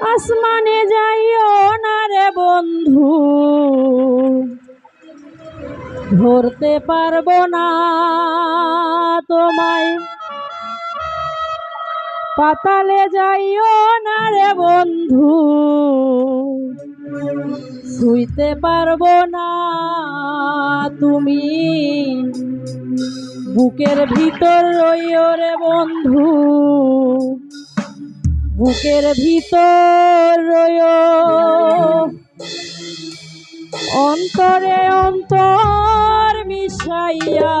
আসমানে যাইও না রে বন্ধু। ধরতে পারব না তোমায়। পাতালে যাইও না রে বন্ধু। শুইতে পারব না তুমি। বুকের ভিতর রইও রে বন্ধু। বুকের ভিতর অন্তরে অন্তর মিশাইয়া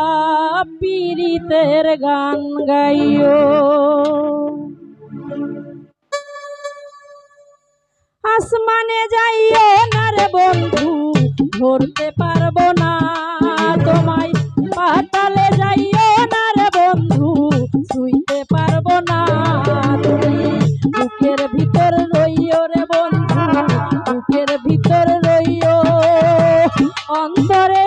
পীড়িতের গান গাইও। আসমানে যাইও না রে বন্ধু, ধরতে পারব না তোমায়। পাতালে যাইও না রে বন্ধু, শুইতে পারব না তুমি। বুকের ভিতর রইও রে বন্ধু বুকের ভিতর রইও। অন্তরে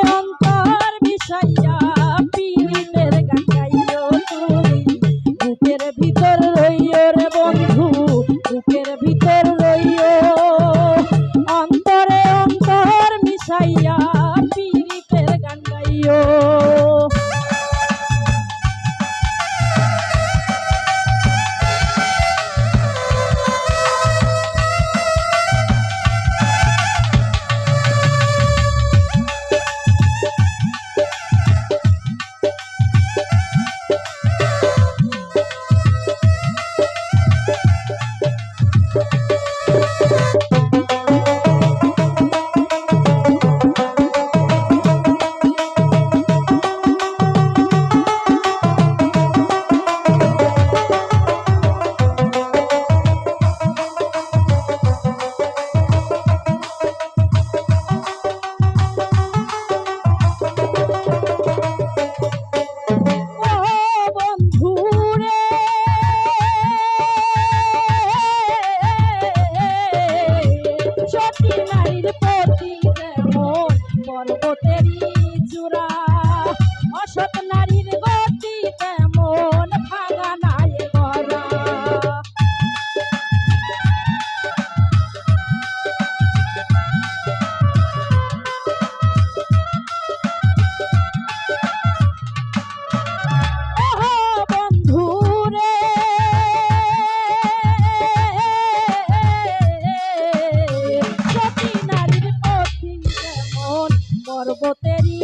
পর্বতেরই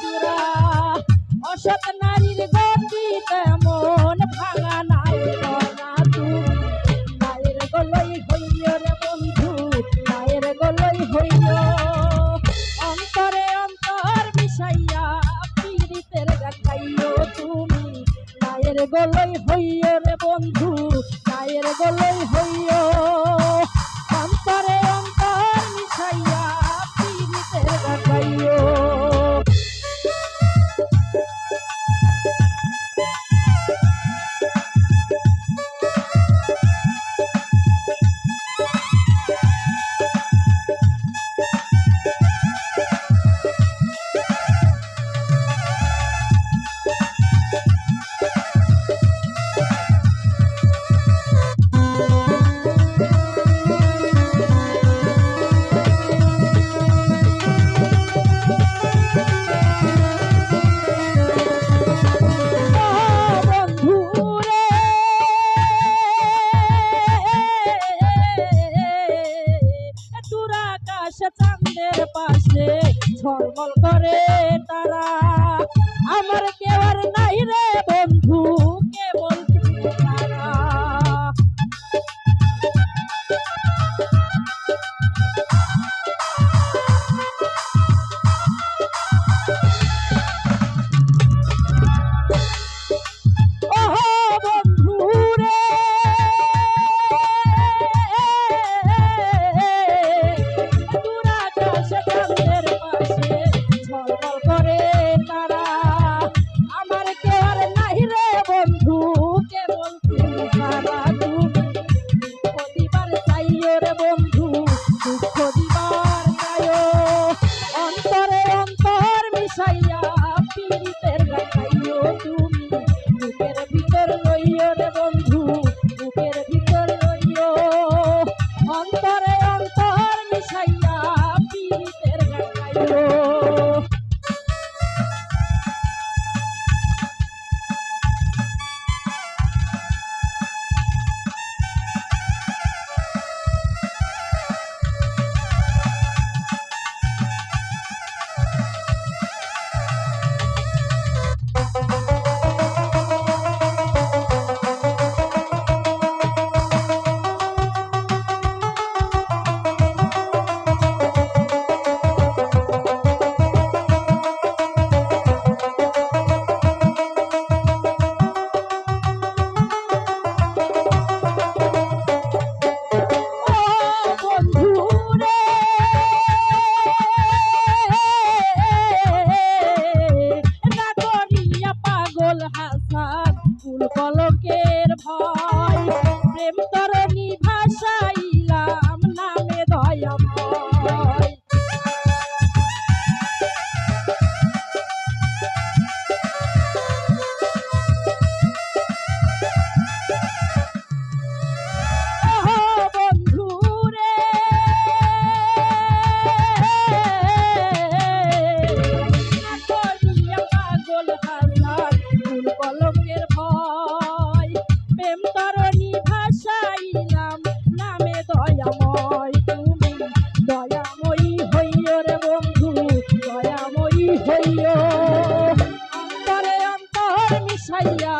চূড়া। অসৎ নারীর গতি তেমন ভাঙা নাই নায়ের গলই হইয় রে বন্ধু নায়ের গলই হইয় অন্তরে অন্তর মিশাইয়া পীড়িতের গান তুমি। নায়ের গলই চাঁদের পাশে ঝলমল করে। হাসান ফুল কলকে Yeah.